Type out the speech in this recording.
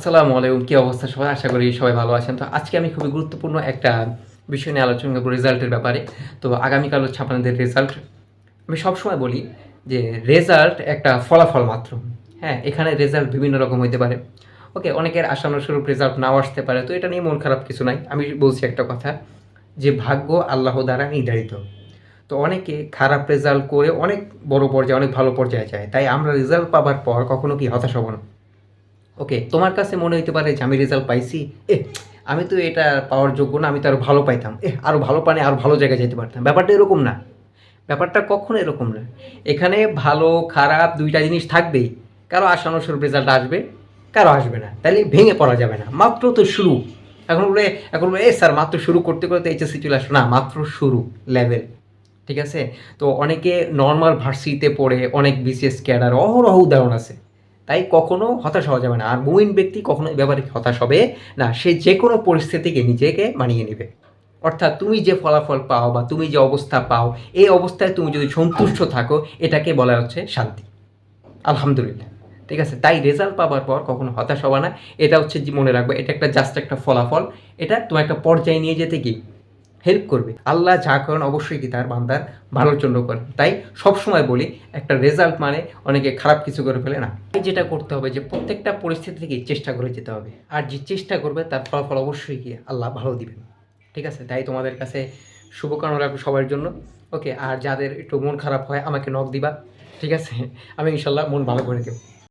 আসসালামু আলাইকুম, কী অবস্থা সবাই? আশা করি সবাই ভালো আছেন। তো আজকে আমি খুবই গুরুত্বপূর্ণ একটা বিষয় নিয়ে আলোচনা করব রেজাল্টের ব্যাপারে। তো আগামীকাল হচ্ছে আপনাদের রেজাল্ট। আমি সবসময় বলি যে রেজাল্ট একটা ফলাফল মাত্র। হ্যাঁ এখানে রেজাল্ট বিভিন্ন রকম হইতে পারে। ওকে, অনেকের আশানুস্বরূপ রেজাল্ট নাও আসতে পারে। তো এটা নিয়ে মন খারাপ কিছু নাই। আমি বলছি একটা কথা, যে ভাগ্য আল্লাহ দ্বারা নির্ধারিত। তো অনেকে খারাপ রেজাল্ট করে অনেক বড় পর্যায়ে, অনেক ভালো পর্যায়ে যায়। তাই আমরা রেজাল্ট পাবার পর কখনো কি হতাশ হব না। ওকে, তোমার কাছে মনে হতে পারে যে আমি রেজাল্ট পাইছি এ আমি তো এটা পাওয়ার যোগ্য না, আমি তো আরও ভালো পাইতাম এ আরও ভালো পানে আরও ভালো জায়গায় যেতে পারতাম। ব্যাপারটা এরকম না। ব্যাপারটা কখনো এরকম না। এখানে ভালো, খারাপ দুইটা জিনিস থাকবেই। কারও আশানুস্বরূপ রেজাল্ট আসবে, কারও আসবে না। তাহলে ভেঙে পড়া যাবে না। মাত্র তো শুরু। এখন বলে এখন বলে, এ স্যার, মাত্র শুরু করতে করতে এইচএসসি চলে আসো না, মাত্র শুরু লেভেল ঠিক আছে? তো অনেকে নর্মাল ভার্সিতে পড়ে, অনেক বিসিএস ক্যাডার অহরহ উদাহরণ আছে। তাই কখনো হতাশ হওয়া যাবে না। আর মুমিন ব্যক্তি কখনো ব্যাপারে হতাশ হবে না। সে যে কোনো পরিস্থিতিকে নিজেকে মানিয়ে নেবে। অর্থাৎ তুমি যে ফলাফল পাও বা তুমি যে অবস্থা পাও, এই অবস্থায় তুমি যদি সন্তুষ্ট থাকো, এটাকে বলা হচ্ছে শান্তি। আলহামদুলিল্লাহ। ঠিক আছে? তাই রেজাল্ট পাওয়ার পর কখনো হতাশ হওয়া না। এটা হচ্ছে মনে রাখবে, এটা একটা জাস্ট একটা ফলাফল। এটা তোমার একটা পর্যায়ে নিয়ে যেতে কি হেল্প করবে। আল্লাহ যা করেন অবশ্যই কি তার বান্দার ভালোর জন্য করেন। তাই সবসময় বলি, একটা রেজাল্ট মানে অনেকে খারাপ কিছু করে ফেলে না। তাই যেটা করতে হবে যে প্রত্যেকটা পরিস্থিতি থেকে চেষ্টা করে যেতে হবে। আর যে চেষ্টা করবে তার ফলাফল অবশ্যই কি আল্লাহ ভালো দিবেন। ঠিক আছে? তাই তোমাদের কাছে শুভকামনা রাখব সবার জন্য। ওকে আর যাদের একটু মন খারাপ হয় আমাকে নখ দিবা। ঠিক আছে? আমি ইনশাল্লাহ মন ভালো করে দেবো